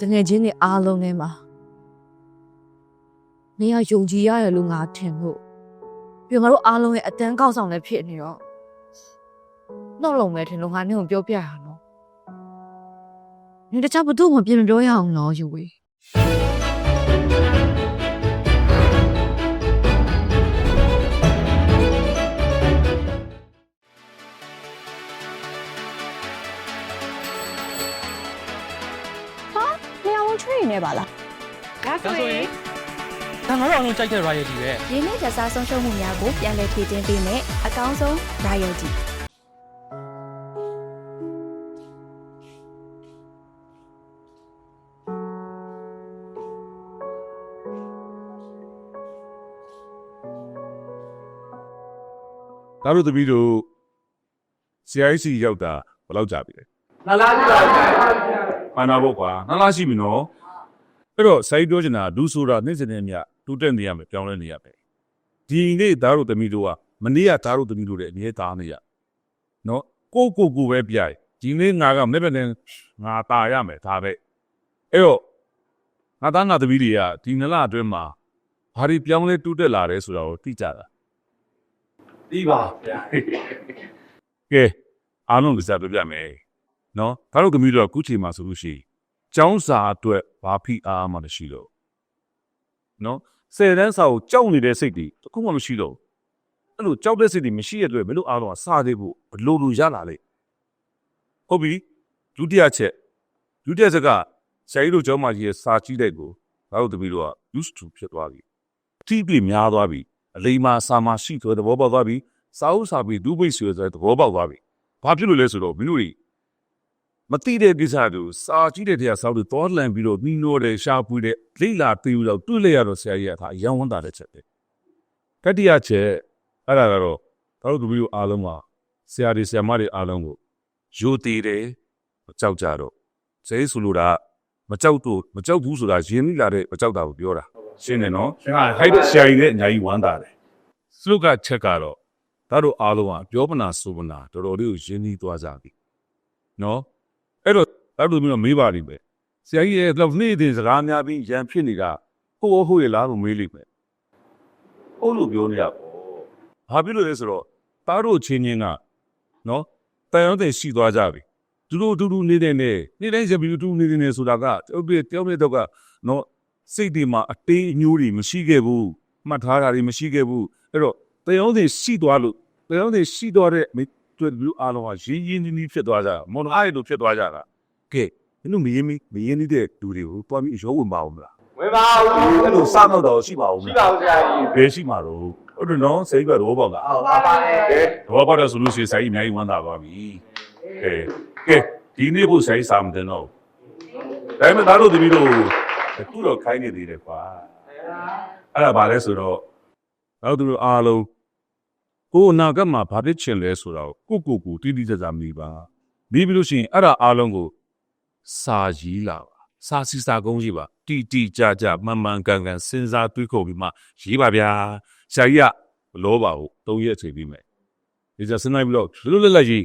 တငယ်ချင်းတွေအားလုံးထဲမှာနေရယုံကြည်ရတယ်လို့ငါထင်လို့ပြီးတော့ငါတို့အားလုံးရဲ့အတန်းကောက်ဆောင်လည်းဖြစ်နေတော့နှုတ်လုံးပဲထင်လို့ငါနဲ့ကိုပြောပြရအောင်နော်နေတခြားဘသူမှပြင်မပြောရအောင်နော်ယူဝေး လုံးကြိုက်တဲ့ royalty ပဲရင်းနှီးကြစားဆုံးရှုံးမှုများကိုပြန်လည်ဖြည့်တင်းပေးမယ်အကောင်းဆုံး royalty ဒါတို့သမီးတို့ CIC ရောက်တာဘယ်လောက်ကြာပြီလဲလာလာကြည့်ပါဦးမှန်တာပေါ့ကွာနှစ်လားရှိပြီနော်အဲ့တော့စိုက်ပြောချင်တာလူဆိုတာနေ့စဉ်နဲ့မျှတူ တက်နေရမယ်ပြောင်းလဲနေရမယ်ဒီနေ့ဒါတို့သမီးတို့ကမနေ့ကဒါတို့သမီးတို့လည်းအမြဲသားနေရနော်ကိုကိုကိုပဲပြိုင်ဒီနေ့ငါကမနေ့ကတည်းငါตาရမယ်ဒါပဲအဲ့တော့ငါသားငါသမီးတွေကဒီနှစ်လအတွင်းမှာဘာတွေပြောင်းလဲတူတက်လာတယ်ဆိုတာကိုသိကြတာပြီးပါဗျာကဲအားလုံးလက်စားပြပြမယ်နော်ဒါတို့ကမြူတော့အခုချိန်မှာဆိုလို့ရှိရင်ကျောင်းစာအတွက်ဘာဖိအားမှမရှိတော့နော် ဆယ်တန်းစာကိုကြောက်နေတဲ့စိတ်တွေတစ်ခုမှမရှိတော့အဲ့လိုကြောက်တဲ့စိတ်တွေမရှိရတဲ့အတွက်ဘယ်လိုအားလုံးကစာသေးဖို့ဘလို့လိုရလာလေဟုတ်ပြီဒုတိယချက်ဒုတိယချက်ကဆရာကြီးတို့ကျောင်းမကြီးရဲ့စာကြည့်တဲ့ကိုဒါတို့တပီတော့ used to ဖြစ်သွားပြီအထီးပြများသွားပြီအလိမ္မာစာမရှိဆိုတဲ့သဘောပေါက်သွားပြီစာအုပ်စာပေဒုပိတ်ဆွေဆိုတဲ့သဘောပေါက်သွားပြီ။ဘာဖြစ်လို့လဲဆိုတော့မင်းတို့တွေ မတိတဲ့ကိစ္စတို့စာကြည့်တဲ့တရားစာအုပ်တွေတောလန်ပြီးတော့နှီးနိုးတယ်ရှားပွေးတယ်လိလာသေးဘူးတော့တွေ့လိုက်ရတော့ဆရာကြီးကဒါအယံဝန်တာတဲ့ချက်ပဲ။တတိယချက်အဲ့ဒါကတော့ဒါတို့တို့အားလုံးမှာဆရာတွေဆရာမတွေအားလုံးကိုယိုသေးတယ်မကြောက်ကြတော့ဇေးဆိုလို့ဒါမကြောက်တော့မကြောက်ဘူးဆိုတာယဉ်လိလာတဲ့မကြောက်တာကိုပြောတာရှင်းတယ်နော်ရှင်ကအဲ့ဒီဆရာကြီးလည်းအများကြီးဝမ်းသာတယ်စလုကချက်ကတော့ဒါတို့အားလုံးကပြောမနာဆိုမနာတော်တော်လေးကိုရင်းနှီးသွားကြပြီနော် အဲ့တော့ဒါတို့မျိုးမေးပါလိမ့်မယ်ဆရာကြီးရဲ့တော့နေ့တင်စကားများပြီးရန်ဖြစ်နေတာဟုတ်ဟုတ်ဟုတ်ရလားလို့မေးလိမ့်မယ်ဟုတ်လို့ပြောနေရပေါ့ဘာဖြစ်လို့လဲဆိုတော့ဒါတို့ချင်းချင်းကနော်တန်ရုံးတင်ရှိသွားကြပြီသူတို့အတူတူနေတဲ့နဲ့နေ့တိုင်းရပြီတူတူနေတဲ့နဲ့ဆိုတာကတယောက်တည်းတယောက်နဲ့တော့ကနော်စိတ်တွေမှာအတေးအညိုးတွေမရှိခဲ့ဘူးမှတ်ထားတာတွေမရှိခဲ့ဘူးအဲ့တော့တရားတွေရှိသွားလို့တရားတွေရှိသွားတဲ့မိ တွေ့လူအားလုံးကရင်းရင်းနှီးနှီးဖြစ်သွားကြတာမွန်အားရလို့ဖြစ်သွားကြတာကဲမင်းတို့မရင်းမီမရင်းနေတဲ့လူတွေကိုတွားပြီးရောဝင်ပါအောင်မလားဝင်ပါဦးအဲ့လိုစတော့တော့ရှိပါဦးမရှိလားပါဦးဆရာကြီးဘယ်ရှိမှာတော့ဟုတ်တယ်နော်စိတ်ကတော့ပေါ့လားဟုတ်ပါပါတယ်ကဲတော့ပေါ့တဲ့ဆိုလို့ရှိရင်စိတ်အများကြီးဝမ်းသာပါပြီကဲကဲဒီနေ့ဖို့စိတ်စာမတင်တော့ဒါပေမဲ့ဒါတို့တပီတို့ခုတော့ခိုင်းနေသေးတယ်ကွာအဲ့ဒါဘာလဲဆိုတော့နောက်သူတို့အားလုံး ကိုယ်အနာဂတ်မှာဘာဖြစ်ချင်လဲဆိုတော့ကိုကိုကိုတိတိကျကျမိပါမိပြီးလို့ရှိရင်အဲ့ဒါအားလုံးကိုစာရေးလာပါစာစီစာကုန်းရေးပါတီတီကြကြမှန်မှန်ကန်ကန်စဉ်းစားတွေးခေါ်ပြီးမှရေးပါဗျာဆရာကြီးကမလောပါဘူးသုံးရက်အချိန်ပြီးမယ်ဒီစစနိုင်ပြီးတော့လွတ်လွတ်လပ်လပ်ရေး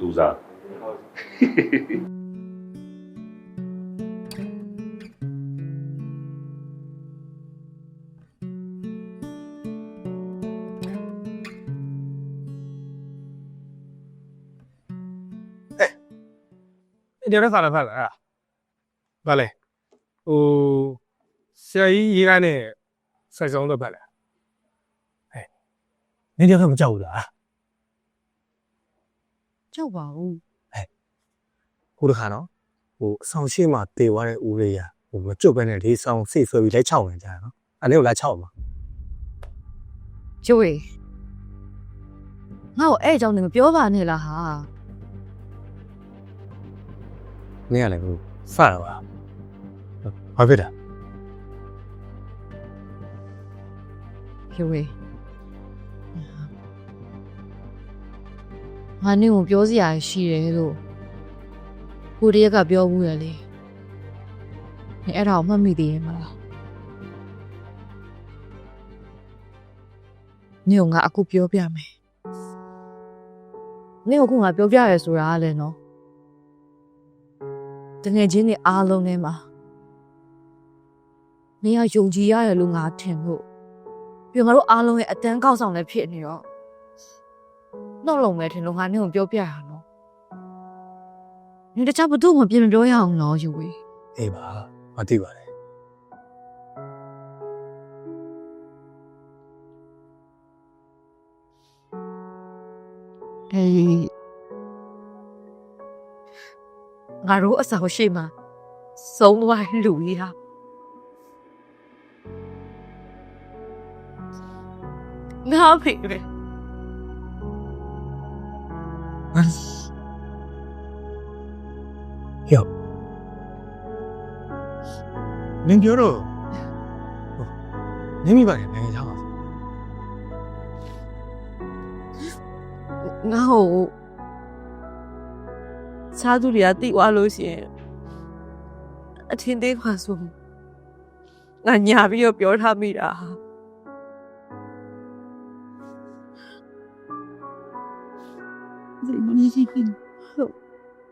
လူစား ဒီရက်စားလာဖတ်လာအဲ့ဒါဗါလေဟိုဆရာကြီးရေးခိုင်းတဲ့စိုက်ဆုံးတော့ဖတ်လာဟဲ့နင်းတယောက်ကမကြောက်ဘူးလားကြောက်ပါဦးဟိုတခါနော်ဟိုအဆောင်ရှိမှတေသွားတဲ့ဦးလေးရဟိုမကြွပဲနဲ့လေးဆောင်စိတ်ဆွဲပြီးလဲချောက်နေကြတာနော်အဲ့ဒါကိုလာချောက်မှာကျိုးရေငါ့ကိုအဲ့အကြောင်းလည်းမပြောပါနဲ့လားဟာ နင်းကလည်းဟိုစတာပါဘာဖြစ်တာကျိုးရေငါနဲ့ကိုပြောစရာရှိတယ်လို့ကိုတရက်ကပြောဘူးရလေနေအဲ့ဒါကိုမှတ်မိသေးရဲ့မလားညို့ငါအခုပြောပြမယ်ညို့အခုငါပြောပြရဲဆိုတာကလည်းနော် တငယ်ချင်းတွေအားလုံးထဲမှာနေရယုံကြည်ရတယ်လို့ငါထင်ဖို့ပြီးတော့ငါတို့အားလုံးရဲ့အတန်းကောက်ဆောင်လည်းဖြစ်နေတော့နှုတ်လုံးပဲထင်လို့ငါနဲ့ကိုပြောပြရအောင်နော်နေတခြားဘသူမှပြင်မပြောရအောင်နော်ယူဝေးအေးပါမသိပါနဲ့အေး ငါတို့အဆောင်ရှိမှာဆုံးသွားတဲ့လူကြီးဟာငါဖေပဲနင်ပြောတော့ဟိုနင်မိပါနဲ့နိုင်ငံခြားပါငါ့ကို စားသူတွေကတိသွားလို့ရှိရင်အထင်သေးခွာဆိုငါညာပြီးတော့ပြောထားမိတာဟာဒီမင်းကြီးက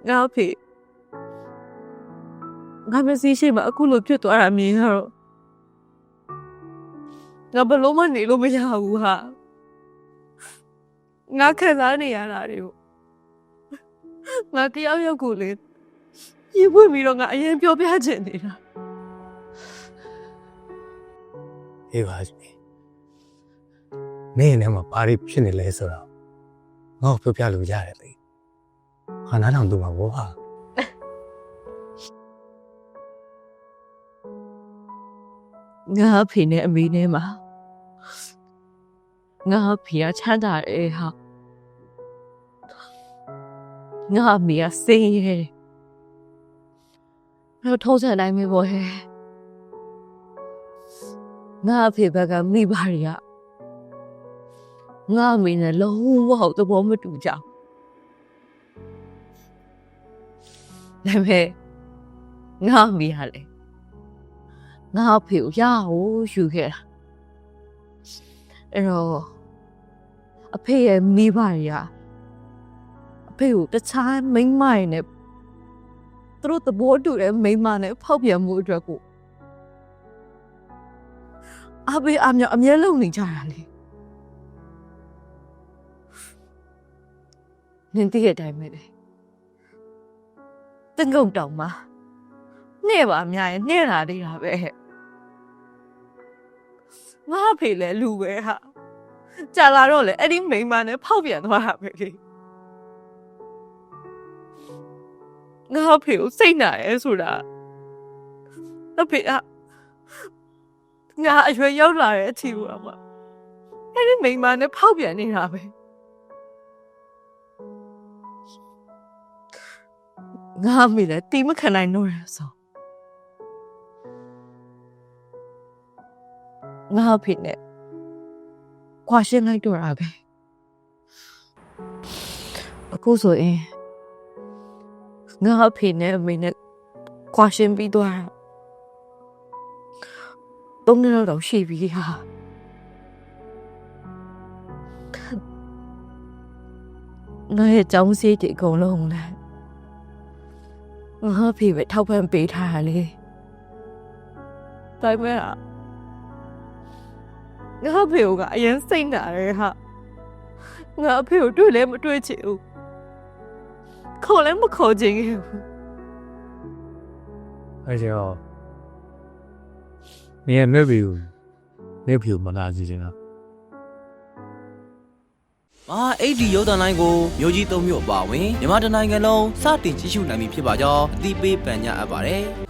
ငါအဖေငါမစီရှိမှအခုလိုဖြစ်သွားတာမြင်ရတော့ငါဘယ်လို့မနေလို့မရဘူးဟာငါခံစားနေရတာတွေကို ငါတယောက်ယောက်ကိုလေပြပွင့်ပြီးတော့ငါအရင်ပြောပြချင်နေတာအေးပါမင်းနဲ့မှာဘာတွေဖြစ်နေလဲဆိုတော့ငါ့ကိုပြောပြလို့ရတယ်လေခါနားထောင်သူမှာဘောဟာငါအဖေနဲ့အမေနဲ့မှာငါအဖေကချမ်းသာတယ်ဟာ ငါအမေကစိတ်ရဲတယ်တော့ထုံးစံတိုင်းပဲပေါ့ဟဲ့ငါအဖေဘက်ကမိဘတွေကငါအမေနဲ့လုံးဝသဘောမတူကြဘူးဒါပေမဲ့ငါအမေကလည်းငါအဖေကိုရအောင်ယူခဲ့တာအဲ့တော့အဖေရဲ့မိဘတွေကအ ဖေကိုတခြားမိန်းမတွေနဲ့သူတို့သဘောတူတဲ့မိန်းမနဲ့ဖောက်ပြန်မှုအတွက်ကိုအဖေအမြောက်အမြဲလုံနေကြတာလေနင်တည့်ရဲ့အတိုင်းပဲလေတငုံတောင်မှာနဲ့ပါအများရင်နဲ့လာသေးတာပဲဟဲ့ငါအဖေလည်းလူပဲဟာကြာလာတော့လေအဲ့ဒီမိန်းမနဲ့ဖောက်ပြန်သွားတာပဲလေ ငါအဖေကိုစိတ်နာရဲဆိုတာအဖေကငါအရွယ်ရောက်လာတဲ့အချိန်ကမှအဲ့ဒီမိန်းမနဲ့ဖောက်ပြန်နေတာပဲငါအမေလည်းတီးမခံနိုင်တော့ရဆိုငါအဖေနဲ့ခွာရှင်းလိုက်တော့တာပဲအခုဆိုရင် ငါအဖေနဲ့အမေနဲ့ခွာရှင်းပြီးတော့တုံးနေတော့ရှိပြီဟာငါရဲ့ကြောင်းစေးတွေအကုန်လုံးလဲငါအဖေပဲထောက်ပံ့ပေးထားတာလေဒါပေမဲ့ငါအဖေကအရင်စိတ်နာတယ်ဟာငါအဖေကိုတွေ့လည်းမတွေ့ချင်ဘူး ခေါ်လည်းမခေါ်ချင်ခဲ့ဘူးအဲ့ကျော်မင်းရဲ့နှုတ်ပြီးနေဖြူမလာစီနေတာမာအိတ်ဒီရုပ်သံလိုင်းကိုမျိုးကြီးသုံးမျိုးအပါဝင်မြန်မာတိုင်းနိုင်ငံလုံးစတင်ကြည့်ရှုနိုင်ပြီဖြစ်ပါကြောင်းအသိပေးပန်ကြားအပ်ပါတယ်